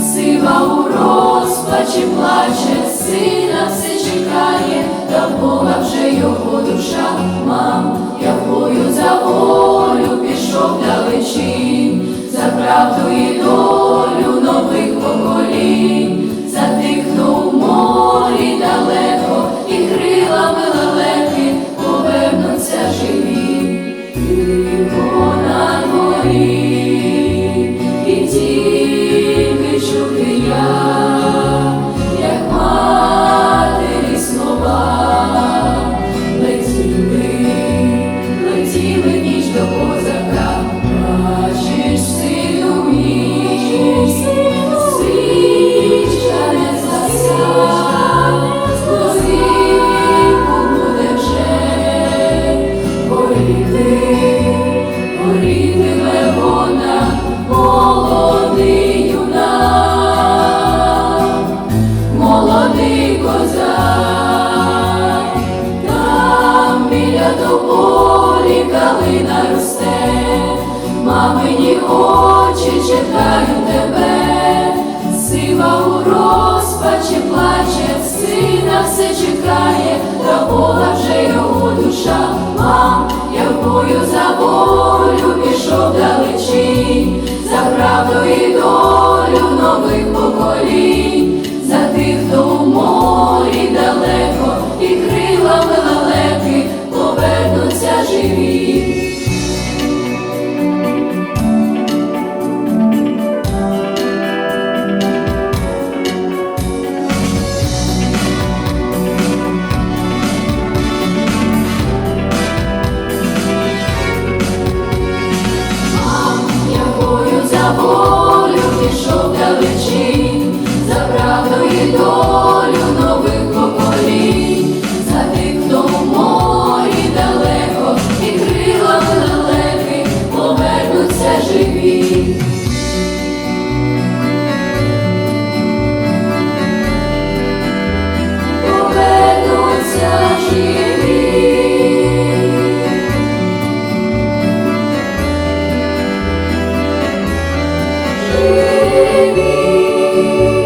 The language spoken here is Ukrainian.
сива у розпачі плаче, сина все чекає, та Бога вже його душа, мам, якою за волю пішов далечінь, за правду і долю нових поколінь. полі калина росте, мамині очі. на волю пішов далечі, за правду і долю нових поколінь, за вікном морі далеко і крила далеких повернуться живі. be.